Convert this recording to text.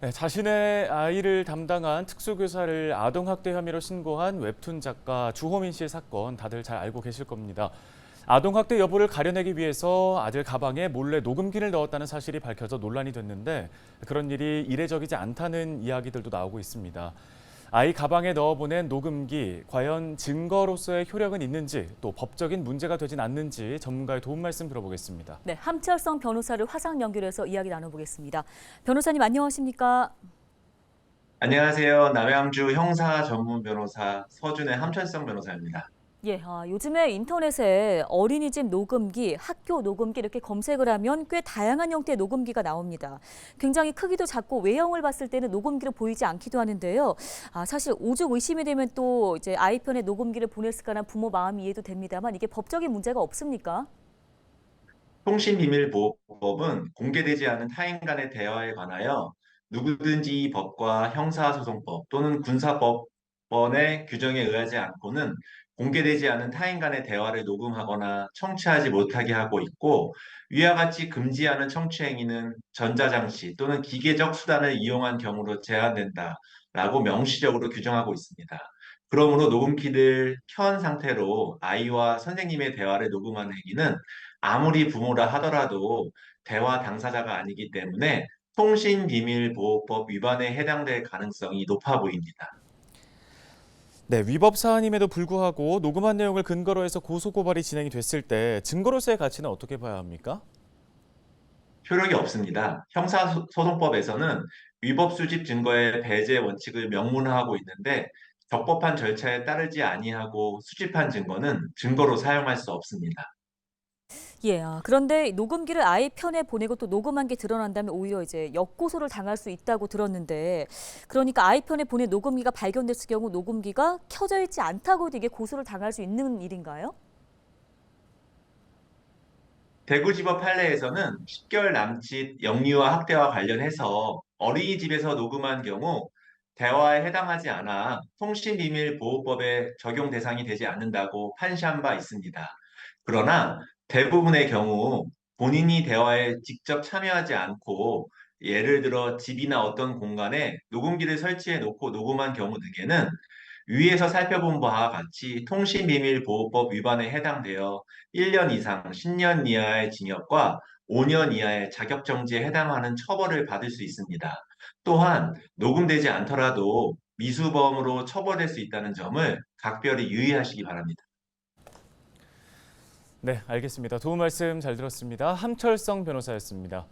네, 자신의 아이를 담당한 특수교사를 아동학대 혐의로 신고한 웹툰 작가 주호민 씨의 사건 다들 잘 알고 계실 겁니다. 아동학대 여부를 가려내기 위해서 아들 가방에 몰래 녹음기를 넣었다는 사실이 밝혀져 논란이 됐는데 그런 일이 이례적이지 않다는 이야기들도 나오고 있습니다. 아이 가방에 넣어보낸 녹음기 과연 증거로서의 효력은 있는지 또 법적인 문제가 되진 않는지 전문가의 도움 말씀 들어보겠습니다. 네, 함철성 변호사를 화상 연결해서 이야기 나눠보겠습니다. 변호사님 안녕하십니까? 안녕하세요. 남양주 형사 전문 변호사 서준의 함철성 변호사입니다. 예, 아, 요즘에 인터넷에 어린이집 녹음기, 학교 녹음기 이렇게 검색을 하면 꽤 다양한 형태의 녹음기가 나옵니다. 굉장히 크기도 작고 외형을 봤을 때는 녹음기로 보이지 않기도 하는데요. 아, 사실 오죽 의심이 되면 또 이제 아이 편에 녹음기를 보냈을까라는 부모 마음이 이해도 됩니다만 이게 법적인 문제가 없습니까? 통신비밀보호법은 공개되지 않은 타인 간의 대화에 관하여 누구든지 이 법과 형사소송법 또는 군사법원의 규정에 의하지 않고는 공개되지 않은 타인 간의 대화를 녹음하거나 청취하지 못하게 하고 있고 위와 같이 금지하는 청취 행위는 전자장치 또는 기계적 수단을 이용한 경우로 제한된다라고 명시적으로 규정하고 있습니다. 그러므로 녹음키를 켠 상태로 아이와 선생님의 대화를 녹음하는 행위는 아무리 부모라 하더라도 대화 당사자가 아니기 때문에 통신비밀보호법 위반에 해당될 가능성이 높아 보입니다. 네, 위법 사안임에도 불구하고 녹음한 내용을 근거로 해서 고소 고발이 진행이 됐을 때 증거로서의 가치는 어떻게 봐야 합니까? 효력이 없습니다. 형사소송법에서는 위법 수집 증거의 배제 원칙을 명문화하고 있는데 적법한 절차에 따르지 아니하고 수집한 증거는 증거로 사용할 수 없습니다. 예, 아, 그런데 녹음기를 아이 편에 보내고 또 녹음한 게 드러난다면 오히려 이제 역고소를 당할 수 있다고 들었는데 그러니까 아이 편에 보낸 녹음기가 발견됐을 경우 녹음기가 켜져 있지 않다고도 이게 고소를 당할 수 있는 일인가요? 대구지법 판례에서는 10개월 남짓 영유아 학대와 관련해서 어린이집에서 녹음한 경우 대화에 해당하지 않아 통신비밀보호법에 적용 대상이 되지 않는다고 판시한 바 있습니다. 그러나 대부분의 경우 본인이 대화에 직접 참여하지 않고 예를 들어 집이나 어떤 공간에 녹음기를 설치해 놓고 녹음한 경우 등에는 위에서 살펴본 바와 같이 통신비밀보호법 위반에 해당되어 1년 이상 10년 이하의 징역과 5년 이하의 자격정지에 해당하는 처벌을 받을 수 있습니다. 또한 녹음되지 않더라도 미수범으로 처벌될 수 있다는 점을 각별히 유의하시기 바랍니다. 네, 알겠습니다. 도움 말씀 잘 들었습니다. 함철성 변호사였습니다.